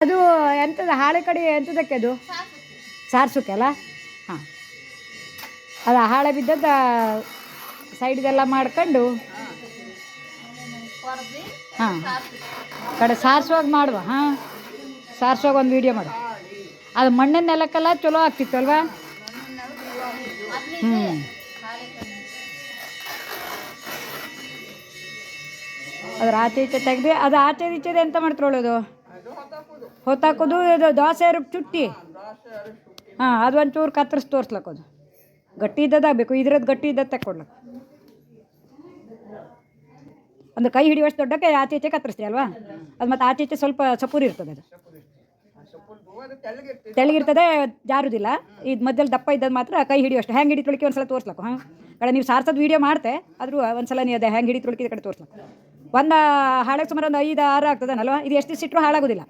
ಅದು ಎಂಥದ್ದು ಹಾಳೆ ಕಡೆ ಎಂಥದಕ್ಕೆ ಅದು? ಸಾರ್ಸೋಕೆ ಅಲ್ಲ? ಹಾಂ. ಅದು ಹಾಳೆ ಬಿದ್ದದ್ದು ಸೈಡ್ದೆಲ್ಲ ಮಾಡ್ಕೊಂಡು? ಹಾಂ. ಕಡೆ ಸಾರ್ಸುವಾಗ ಮಾಡುವ, ಹಾಂ. ಸಾರ್ಸುವಾಗ ಒಂದು ವೀಡಿಯೋ ಮಾಡು. ಅದು ಮಣ್ಣಿನ ನೆಲಕ್ಕೆಲ್ಲ ಚಲೋ ಆಗ್ತಿತ್ತು ಅಲ್ವಾ? ಹ್ಞೂ ಅದ್ರ ಆಚೆ ಈಚೆ ತೆಗ್ದು, ಅದು ಆಚೆ ಈಚೆದು ಎಂತ ಮಾಡ್ಕೊಳ್ಳೋದು ಹೊತ್ತಾಕೋದು ಇದು ದೋಸೆ ರುಬ್ಬಿ ಚುಟ್ಟಿ. ಹಾಂ ಅದು ಒಂಚೂರು ಕತ್ತರಿಸಿ ತೋರಿಸ್ಲಕ್ಕೋದು ಗಟ್ಟಿ ಇದ್ದದಾಗಬೇಕು ಇದ್ರದ್ದು ಗಟ್ಟಿ ಇದ್ದದ್ದು ತಕ್ಕೊಡ್ಲಕ್ಕೆ ಒಂದು ಕೈ ಹಿಡಿಯುವಷ್ಟು ದೊಡ್ಡಕ್ಕೆ ಆಚೆ ಈಚೆ ಕತ್ತರಿಸ್ತೀವಿ ಅಲ್ವಾ? ಅದು ಮತ್ತು ಆಚೆ ಈಚೆ ಸ್ವಲ್ಪ ಸಪೂರಿ ಇರ್ತದೆ ಅದು. ತೆಳ್ಳಗಿರ್ತದೆ ಜಾರುದಿಲ್ಲ. ಇದು ಮಧ್ಯದಲ್ಲಿ ದಪ್ಪ ಇದ್ದದ್ದು ಮಾತ್ರ ಕೈ ಹಿಡಿಯುವಷ್ಟು. ಹೆಂಗೆ ಹಿಡಿತೊಳಕ್ಕೆ ಒಂದ್ಸಲ ತೋರಿಸ್ಲಕ್ಕು, ಹಾಂ? ಕಡೆ ನೀವು ಸಾರ್ಸೋದು ವೀಡಿಯೋ ಮಾಡ್ತೆ, ಆದರೂ ಒಂದ್ಸಲ ನೀವು ಅದೇ ಹ್ಯಾಂಗೆ ಹಿಡಿತೊಳಕ್ಕೆ ಕಡೆ ತೋರಿಸ್ಲಕ್ಕು. ಒಂದು ಹಾಳಾಗಿ ಸುಮಾರು ಒಂದು ಐದು ಆರು ಆಗ್ತದನಲ್ವ? ಇದು ಎಷ್ಟು ಸಿಟ್ಟರು ಹಾಳಾಗೋದಿಲ್ಲ.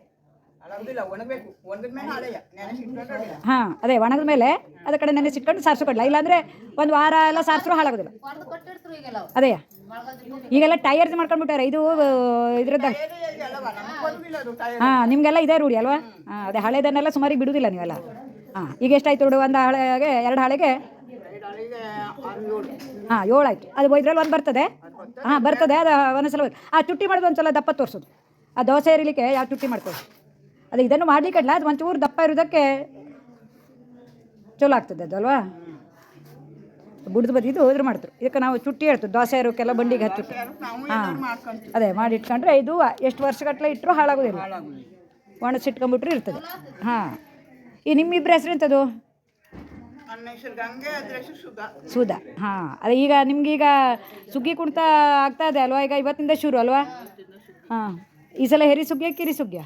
ಹಾಂ ಅದೇ ಒಣಗಿದ ಮೇಲೆ ಅದ ಕಡೆ ನೆನೆಸಿಟ್ಕೊಂಡು ಸಾರಿಸ್ಕೊಡ್ಲ ಇಲ್ಲಾಂದ್ರೆ ಒಂದು ವಾರ ಎಲ್ಲ ಸಾರಿಸ್ರು ಹಾಳಾಗೋದಿಲ್ಲ. ಅದೇ. ಈಗೆಲ್ಲ ಟೈರ್ಸ್ ಮಾಡ್ಕೊಂಡ್ಬಿಟ್ಟಾರ ಇದು ಇದ್ರದ್ದು ಹಾ ನಿಮ್ಗೆಲ್ಲ ಇದೆ ಟೈರ್. ಹಾಂ ನಿಮಗೆಲ್ಲ ಇದೇ ರೂಢಿ ಅಲ್ವಾ? ಹಾಂ ಅದೇ ಹಳೆದನ್ನೆಲ್ಲ ಸುಮಾರಿಗೆ ಬಿಡುವುದಿಲ್ಲ ನೀವೆಲ್ಲ. ಹಾಂ ಈಗ ಎಷ್ಟಾಯ್ತು ನೋಡು ಒಂದು ಹಳೆಗೆ ಎರಡು ಹಾಳೆಗೆ? ಹಾಂ ಆರು ಏಳು. ಹಾಂ ಏಳಾಯ್ತು ಅದು ಇದ್ರಲ್ಲಿ ಒಂದು ಬರ್ತದೆ. ಹಾಂ ಬರ್ತದೆ ಅದು ಒಂದೊಂದ್ಸಲ ಹೋಯ್ತು. ಆ ಚುಟ್ಟಿ ಮಾಡೋದು ಒಂದ್ಸಲ ದಪ್ಪ ತೋರಿಸೋದು. ಆ ದೋಸೆ ಇರಲಿಕ್ಕೆ ಯಾವ ಚುಟ್ಟಿ ಮಾಡ್ಕೊಳ್ಳಿ ಅದು ಇದನ್ನು ಮಾಡ್ಲಿಕ್ಕಲ್ಲ ಅದು ಒಂಚೂರು ದಪ್ಪ ಇರೋದಕ್ಕೆ ಚಲೋ ಆಗ್ತದೆ ಅದು ಅಲ್ವಾ? ಬುಡ್ದು ಬದಿದು ಇದ್ರ ಮಾಡ್ತಾರೆ. ಇದಕ್ಕೆ ನಾವು ಚುಟ್ಟಿ ಹೇಳ್ತೀವಿ ದೋಸೆ ಇರೋಕ್ಕೆಲ್ಲ ಬಂಡಿಗೆ ಹಚ್ಚುತ್ತೆ ಹಾಂ. ಅದೇ ಮಾಡಿ ಇಟ್ಕೊಂಡ್ರೆ ಇದು ಎಷ್ಟು ವರ್ಷಗಟ್ಟಲೆ ಇಟ್ಟರು ಹಾಳಾಗೋದಿಲ್ಲ. ಒಣಸಿಟ್ಕೊಂಬಿಟ್ರೆ ಇರ್ತದೆ. ಹಾಂ. ಈ ನಿಮ್ಮಿಬ್ಬರ ಹೆಸರು ಎಂಥದ್ದು ಸುಧಾ. ಹಾಂ. ಅದೇ ಈಗ ನಿಮ್ಗೀಗ ಸುಗ್ಗಿ ಕುಣಿತ ಆಗ್ತಾ ಇದೆ ಅಲ್ವಾ? ಈಗ ಇವತ್ತಿಂದ ಶುರು ಅಲ್ವಾ? ಹಾಂ. ಈ ಸಲ ಹೆರಿ ಸುಗ್ಗಿಯ? ಕಿರಿ ಸುಗ್ಗಿಯ.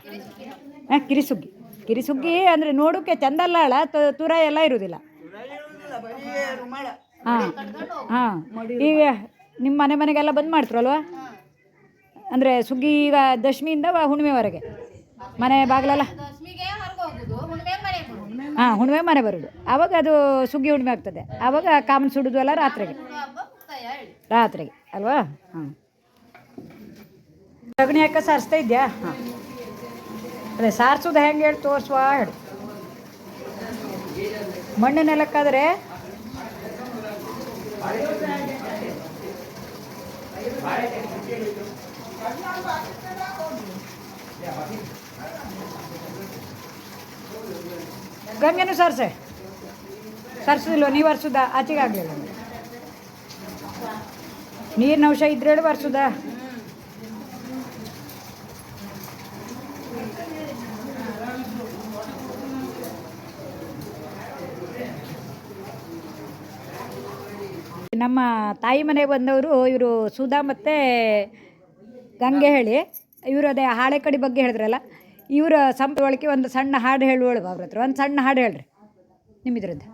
ಹಾಂ ಕಿರಿಸುಗ್ಗಿ. ಕಿರಿ ಸುಗ್ಗಿ ಅಂದರೆ ನೋಡೋಕ್ಕೆ ಚಂದ ಅಲ್ಲ ಅಲ್ಲ ತು- ತುರ ಎಲ್ಲ ಇರುವುದಿಲ್ಲ ಹಾಂ ಹಾಂ. ಈಗ ನಿಮ್ಮ ಮನೆ ಮನೆಗೆಲ್ಲ ಬಂದ್ ಮಾಡ್ತಾರಲ್ವಾ ಅಂದರೆ ಸುಗ್ಗಿ ಈಗ ದಶಮಿಯಿಂದ ಹುಣ್ಣಿಮೆವರೆಗೆ. ಮನೆ ಬಾಗಿಲಲ್ಲ? ಹಾಂ, ಹುಣ್ಣಿಮೆ ಮನೆ ಬರೋದು. ಆವಾಗ ಅದು ಸುಗ್ಗಿ ಹುಣ್ಣಿಮೆ ಆಗ್ತದೆ. ಆವಾಗ ಕಾಮನ್ ಸುಡೋದು ಎಲ್ಲ ರಾತ್ರಿಗೆ. ರಾತ್ರಿಗೆ. ಅಲ್ವಾ? ಹಾಂ. ಸಗಣಿ ಹಾಕ ಸಾರಿಸ್ತಾ ಇದೆಯಾ? ಹಾಂ ಅದೇ ಸಾರಿಸೋದು ಹೆಂಗೆ ಹೇಳಿ ತೋರಿಸುವ ಹೇಳು. ಮಣ್ಣು ನೆಲಕ್ಕಾದರೆ ಗಂಗೆನೂ ಸರ್ಸೆ. ಸರ್ಸಿಲ್ವ ನೀವು ವರ್ಸುದ ಆಚೆಗೆ ಆಗಲಿಲ್ಲ ನೀರಿನ ಅಂಶ ಇದ್ರೆ ಹೇಳಿ ನಮ್ಮ ತಾಯಿ ಮನೆಗೆ ಬಂದವರು ಇವರು ಸುಧಾ ಮತ್ತು ಗಂಗೆ ಹೇಳಿ ಇವರು ಅದೇ ಹಾಳೆ ಕಡೆ ಬಗ್ಗೆ ಹೇಳಿದ್ರಲ್ಲ, ಇವರ ಸಂಪೊಳಕ್ಕೆ ಒಂದು ಸಣ್ಣ ಹಾಡು ಹೇಳುವಳು ಅವ್ರ ಹತ್ರ ಒಂದು ಸಣ್ಣ ಹಾಡು ಹೇಳ್ರಿ, ನಿಮ್ಮಿದ್ರದ್ದು.